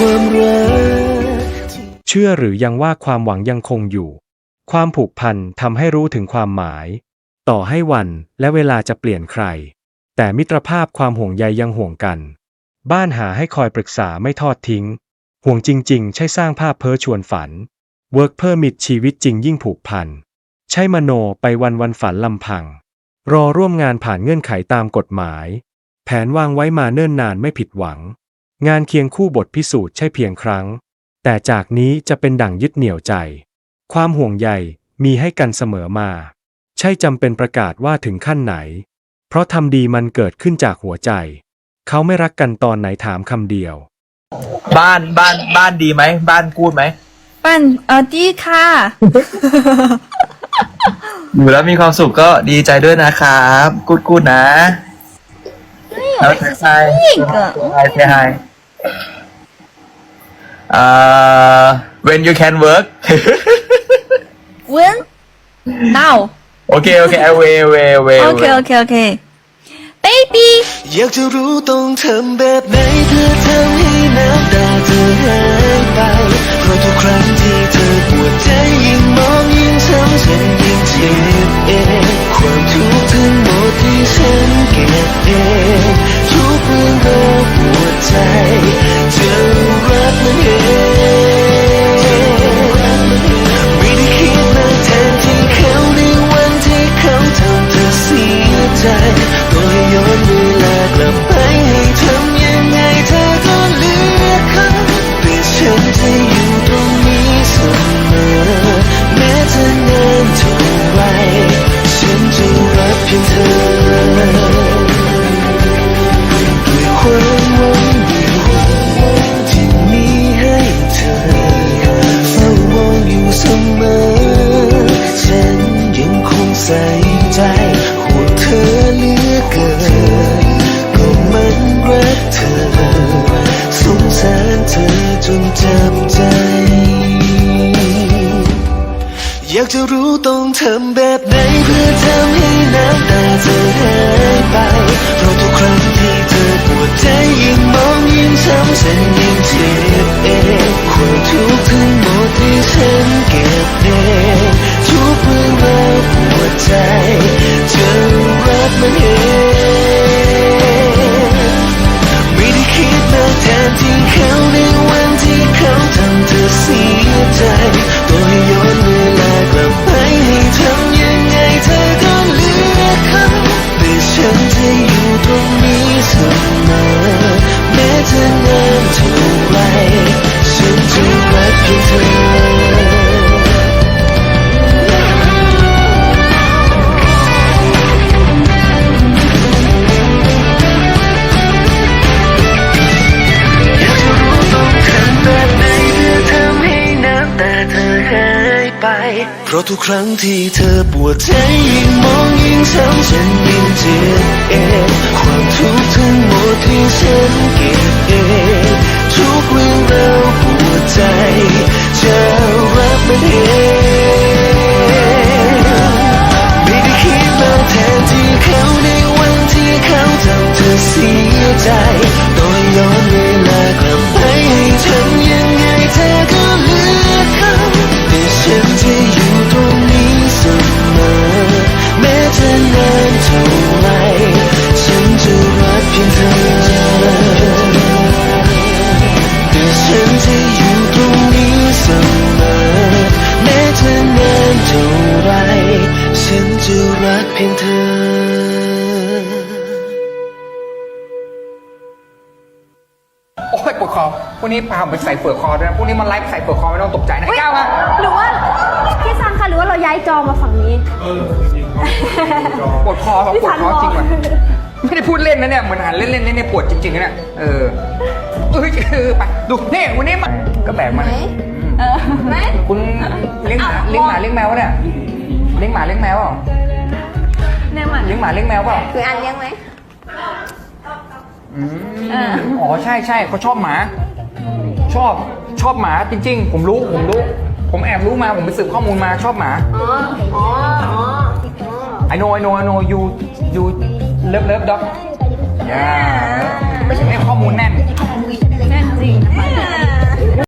ความรักเชื่อหรือยังว่าความหวังยังคงอยู่ ความผูกพันทำให้รู้ถึงความหมาย ต่อให้วันและเวลาจะเปลี่ยนใคร แต่มิตรภาพความห่วงใยยังห่วงกัน บ้านหาให้คอยปรึกษาไม่ทอดทิ้ง ห่วงจริง ๆ ใช่สร้างภาพเพ้อชวนฝัน เวิร์กเพิ่มมิดชีวิตจริงยิ่งผูกพัน ใช่มโนไปวันวันฝันลำพัง รอร่วมงานผ่านเงื่อนไขตามกฎหมาย แผนวางไว้มาเนิ่นนานไม่ผิดหวัง งานเคียงคู่บทพิสูจน์ใช่เพียงครั้ง แต่จากนี้จะเป็นดั่งยึดเหนี่ยวใจ ความห่วงใยมีให้กันเสมอมา ใช่จำเป็นประกาศว่าถึงขั้นไหน เพราะทำดีมันเกิดขึ้นจากหัวใจ เขาไม่รักกันตอนไหนถามคำเดียว บ้านบ้านบ้านดีไหม บ้านกูดไหมปั้นเออดีค่ะ อยู่แล้วมีความสุขก็ดีใจด้วยนะครับกูดกูดนะ แล้วเซฮายนี่ก็เซฮายเซฮายอ่า when you can work when now โอเคโอเค way way way โอเคโอเคโอเค baby อยากจะรู้ต้องทำแบบไหนเธอทำให้น้ำตาเธอหายไปเพราะทุกครั้งที่เธอปวดใจยิ่งมองยิ่งช้ำฉันยิ่งเจ็บเองความทุกข์ทั้งหมดที่ฉันเก็บเอง ทุกเรื่ากจะ เพราะทุกครั้งที่เธอปวดใจยิ่งมองยิ่งช้ำฉันยิ่งเจ็บเองความทุกข์ทั้งหมดที่ฉันเก็บเองทุกเรื่องราวปวดใจจะรับมันเอง โอ้ยปวดคอพวกนี้พาผมไปใส่เฟือกคอด้วยนะพวกนี้มันไลฟ์ใส่เฟือกคอไม่ต้องตกใจนะก้าวมาหรือว่าพี่ซันคะหรือว่าเราย้ายจอมาฝั่งนี้ ปวดคอแบบปวดคอจริงว่ะไม่ได้พูดเล่นนะเนี่ยเหมือนหันเล่นๆเนี่ยปวดจริงๆนะเนี่ยเออเอ้ยเออไปดูนี่วันนี้มาก็แบกมาไหนเออไหนคุณเลี้ยงหมาเลี้ยงหมาเลี้ยงแมววะเนี่ยเลี้ยงหมาเลี้ยงแมวเปล่าแนวมันเลี้ยงหมาเลี้ยงแมวเปล่า คืออันเลี้ยงไหม อ๋อใช่ใช่เขาชอบหมา ชอบชอบหมาจริง ๆ ผมรู้ผมรู้ ผมแอบรู้มาผมไปสืบข้อมูลมาชอบหมา อ๋อ อ๋อไอ I know I know I know you you love love ไม่ใช่ให้ข้อมูลแน่น แน่นจริง